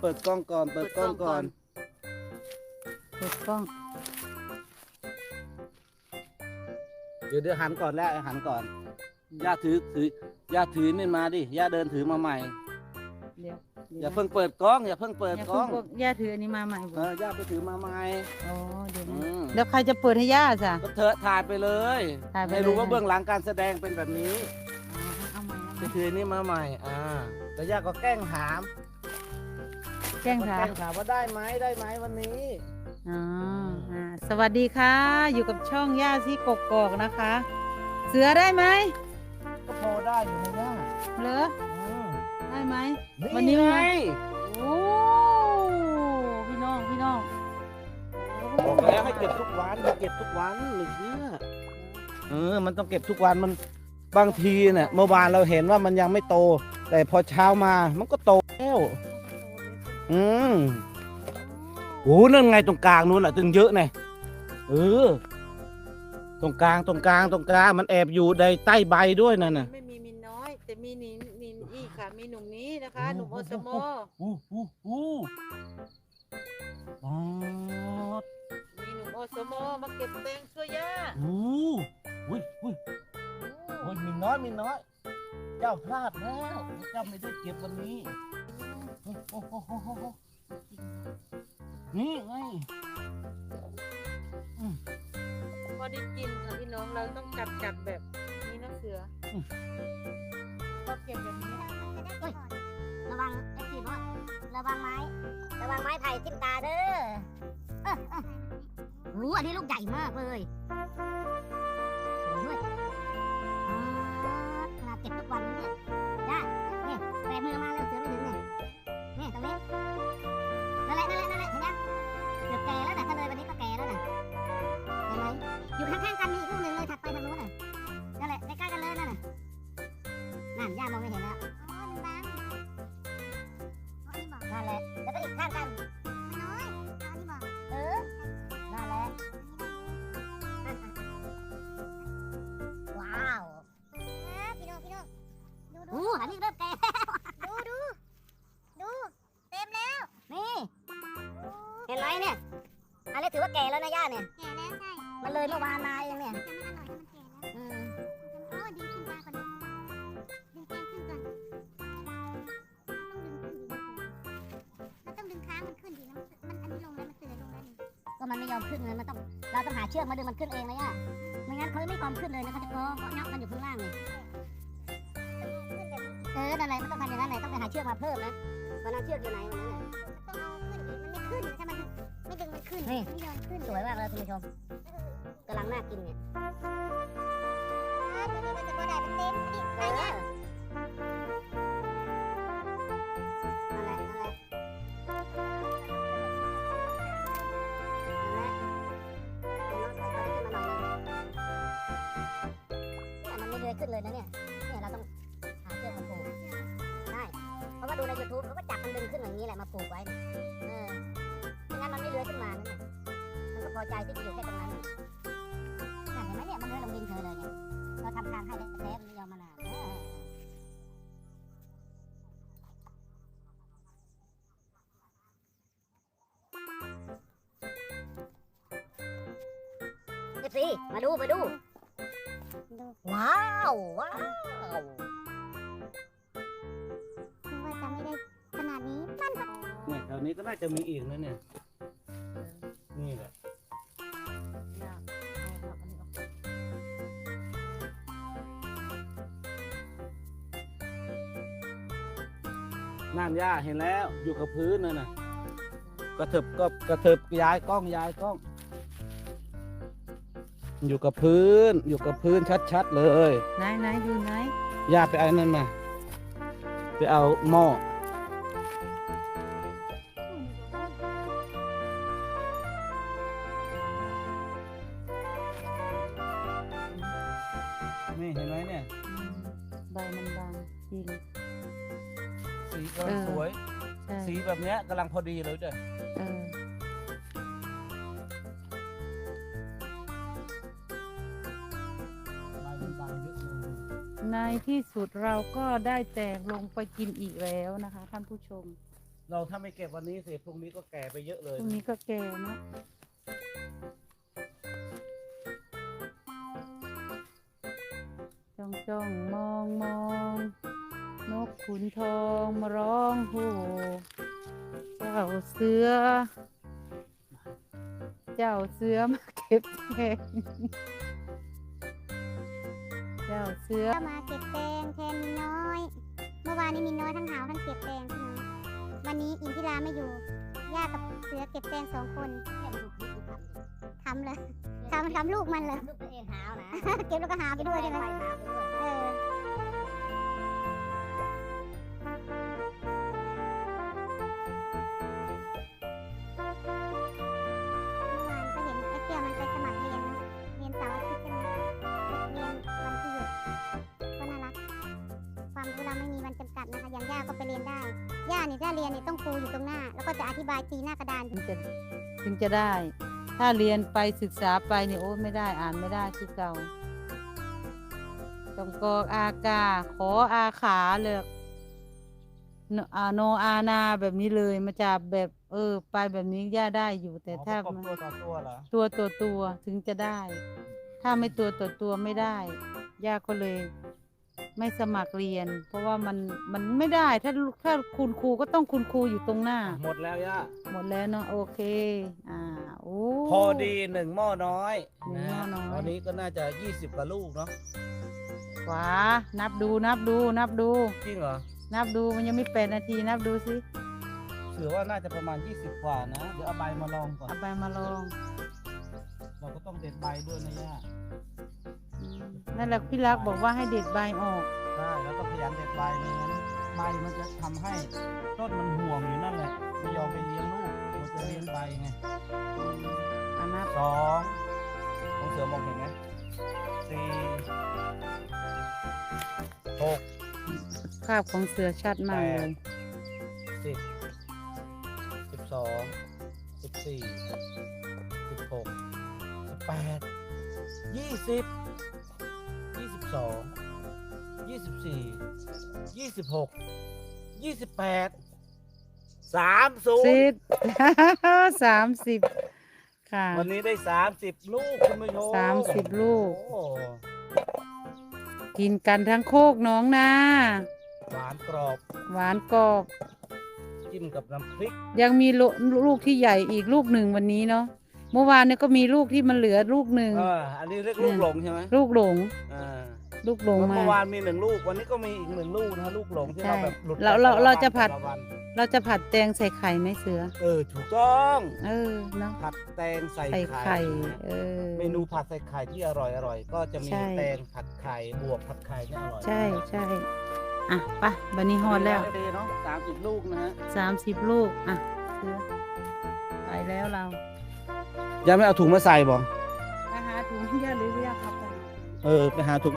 เปิดกล้องก่อน เปิดกล้องก่อน เปิดกล้อง เดี๋ยวเดี๋ยวหันก่อนแล้วหันก่อน ย่าถือถือย่าถือนี่มาดิ ย่าเดินถือมาใหม่ เดี๋ยวอย่าเพิ่งเปิดกล้อง อย่าเพิ่งเปิดอย่ากล้เพิ่องงพวกย่าถืออันนี้มาใหม่บ่เออย่าไปถือมาใหม่อ๋อเดี๋ยวอืนะมแล้วใครจะเปิดให้ย่าจ้ะ ก็เธอถ่ายไปเลยถ่ายไปให้รู้เลยว่าเบื้องหลังการแสดงเป็นแบบนี้ อ๋อเอาใหม่เอาไปใหม่ถือนี่มาใหม่ อ่า แต่ย่าก็แกล้งถาม แกล้งก็ถาแกมล้งถามว่าได้ไหมได้ไหมวันนี้อ๋ออ่าสวัสดีค่ะ อยู่กับช่องย่าซีกกอกนะคะ เสือได้ไหมก็พอได้อยู่นะย่าเหรออืมได้ไหม วัวันนนี้นี้ไงไง โอ้พี่น้องพี่น้องบอกแล้วให้เก็บทุกวันให้เก็บทุกวันหรือเชื่อเออ มันต้องเก็บทุกวันมันบางทีเนี่ยเมื่อวานเราเห็นว่ามันยังไม่โต แต่พอเช้ามามันก็โตแล้ว อืมโอ้นั่นไงตรงกลางนู้นแหละตึงเยอะไงเออ ตรงกลางตรงกลางตรงกลางมันแอบอยู่ในใต้ใบด้วยนั่นน่ะ ไม่มีมินน้อย แต่มีนินนินอีกค่ะ มีหนุ่มนี้นะคะ หนุ่มโอ้โอโหสโมอู้อู้อู้อ๋อมีหนุ่มโอสโมมาเก็บแตงช่วยย่าอู้อุ้ยอุ้ยโอ้ยมีน้อยมีน้อย เจ้าพลาดแล้วเจ้าไม่ได้เก็บวันนี้ โอ้โหนี่ไงพอได้กินค่ะพี่น้องเราต้องจัดจัดแบบนี้นะเสืออมพอเก็บแบบนี้ระวังไอ้ที่บอสระวังไม้ ระวังไม้ไผ่ทิ่มตาเด้อเออเออโอ้อันนี้ลูกใหญ่มากเลย มันไม่ยอมขึ้นเลยมันต้องเราต้องหาเชือกมาดึงมันขึ้นเองนะย่าไม่งั้นเขาไม่ยอมขึ้นเลยนะเขาจะง้อเพราะยักมันอยู่ข้างล่างนี่เออนั่นแหละมันต้องทำอย่างนั้นแหละต้องไปหาเชือกมาเพิ่มนะวันนั้นเชือกอยู่ไหนวันนั้นน่ะต้องเอาขึ้นอีกมันไม่ขึ้นถ้ามันไม่ดึงมันขึ้นไม่ยอมขึ้นสวยมากเลยคุณผู้ชมกำลังน่ากินเนี่ยตัวนี้มันจะบ่ได้เป็นเต็มนี่ นะเนี่ย เนี่ยเราต้องหาเชือกมาผูกได้เพราะว่าดูใน YouTube เขาก็จับมันดึงขึ้นอย่างนี้แหละมาผูกไว้ เออไม่งั้นมันไม่เลื้อยขึ้นมานะเนี่ยมันก็พอใจที่จะอยู่แค่ตรงนั้นน่นเห็นไหมเนี่ยมันเลื้อยลงดินเธอเลยเนี่ยเราทำทางให้แท้ๆมันไม่ยอมมานานเออเอฟซีมาดูมาดู ว้าวว้าวว่าจะไม่ได้ขนาดนี้มันเนี่ยแถวนี้ก็น่าจะมีอีกนะเนี่ย นี่แหละนั่นย่าเห็นแล้วอยู่กับพื้นนั่นน่ะกระเถิบก็กระเถิบย้ายกล้องย้ายกล้อง อยู่กับพื้น อยู่กับพื้นชัดๆเลย ไหนไหนดูไหนย่าไปเอานั่นมาไปเอาหม้อนี่เห็นไหมเนี่ยอืมใบมันบางจริง สีกำลังเออ สวย ใช่สีแบบเนี้ยกำลังพอดีเลยเด้อ เออ ที่สุดเราก็ได้แตกลงไปกินอีกแล้วนะคะ ท่านผู้ชมเราถ้าไม่เก็บวันนี้สิพรุ่งนี้ก็แก่ไปเยอะเลพยรุ่งนี้ก็แก่เนาะจ้องจ้องมองมองนกขุนทองมาร้องโหเจ้าเสือ เจ้าเสือมาเก็บแตง เจ้าเสือ ก็มาเก็บแตงแทนมินน้อย เมื่อวานนี้มินน้อยทั้งหาวทั้งเก็บแตงพี่น้องวันนี้อินทิราไม่อยู่ ย่ากับเสือเก็บแตงสองคนทำเลยทำทำลูกมันเลย ลูกตัวเองหาวนะ เก็บแล้วก็หาไปด้วยใช่ไหมหาวไปด้วยเออ ย่านี่ถ้าเรียนนี่ต้องครูอยู่ตรงหน้า แล้วก็จะอธิบายตีหน้ากระดานถึงจะถึงจะได้ ถ้าเรียนไปศึกษาไปนี่โอ้ไม่ได้อ่านไม่ได้ที่เก่าต้องกอกอากา ขออาขาเลยโนอาโนอานาแบบนี้เลยมาจากแบบเออ ไปแบบนี้ย่าได้อยู่ แต่ถ้าอ๋อประกมันบตัวต่อตัวเหรอตัวตัวตัวถึงจะได้ ถ้าไม่ตัวตัวตัวไม่ได้ย่าก็เลย ไม่สมัครเรียน เพราะว่ามันมันไม่ได้ถ้าถ้าคุณครูก็ต้องคุณครูอยู่ตรงหน้า หมดแล้วย่าหมดแล้วเนาะโอเค อ่าโอ้ พอดีหนึ่งหม้อน้อยหนึ่งหม้อน้อย ตอนนี้ก็น่าจะยี่สิบกว่าลูกเนาะขวานับดูนับดูนับดู จริงเหรอนับดูมันยังไม่แปดนาทีนับดูสิถือว่าน่าจะประมาณ 20 กว่านะ เดี๋ยวเอาใบมาลองก่อน เอาไปมาลอง เราก็ต้องเด็ดใบด้วยนะย่าอืม นั่นแหละพี่รักบอกว่าให้เด็ดใบออก ใช่แล้วก็พยายามเด็ดใบไม่งั้นใบมันจะทำให้ต้นมันห่วงอยู่นั่นแหละไม่ยอมไปเลี้ยงลูกมันจะเลี้ยงใบไงอันนับสองของเสือมองเห็นไหมสี่หกคราบของเสือชัดมากเลยสิบสิบสองสิบสี่สิบหกสิบแปดยี่สิบยี่ สิบสองยี่สิบสี่ยี่สิบหกยี่สิบแปดสามศูนสิย์บ สามสิบค่ะ วันนี้ได้สามสิบลูกคุณผู้ชมสามสิบลูก โอ้กินกันทั้งโคกน้องนาหวานกรอบหวานกรอบ จิ้มกับน้ำพริกยังมีโลลูกที่ใหญ่อีกลูกหนึ่งวันนี้เนาะเมื่อวานเนี่ยก็มีลูกที่มันเหลือลูกหนึ่ง เอออันนี้เรียกลูกหลงใช่ไหมลูกหลง อ่า ลูกหลงมาเมื่อวานมีหนึ่งลูกวันนี้ก็มีอีกหนึ่งลูกนะฮะลูกหลงที่ใช่เราแบบหลุดเราไปเราแต่เราวันจะผัด แต่ลวันเราจะผัดแตงใส่ไข่ไหมเสือ เออถูกต้องเออเนาะผัดแตงใส่ใส่ไข่ไข่นะเออ เมนูผัดใส่ไข่ที่อร่อยอร่อยก็จะมีใช่ แตงผัดไข่บวกผัดไข่เนี่ยอร่อยใช่ใช่อะไปะบันนี้ฮอดแล้ว ดีเนาะสามสิบลูกนะฮะสามสิบลูก อะเสือไปแล้วเรายังไม่เอาถุงมาใส่บ่ ไปหาถุงเยอะหรือเรียกครับ เออไปหาถุง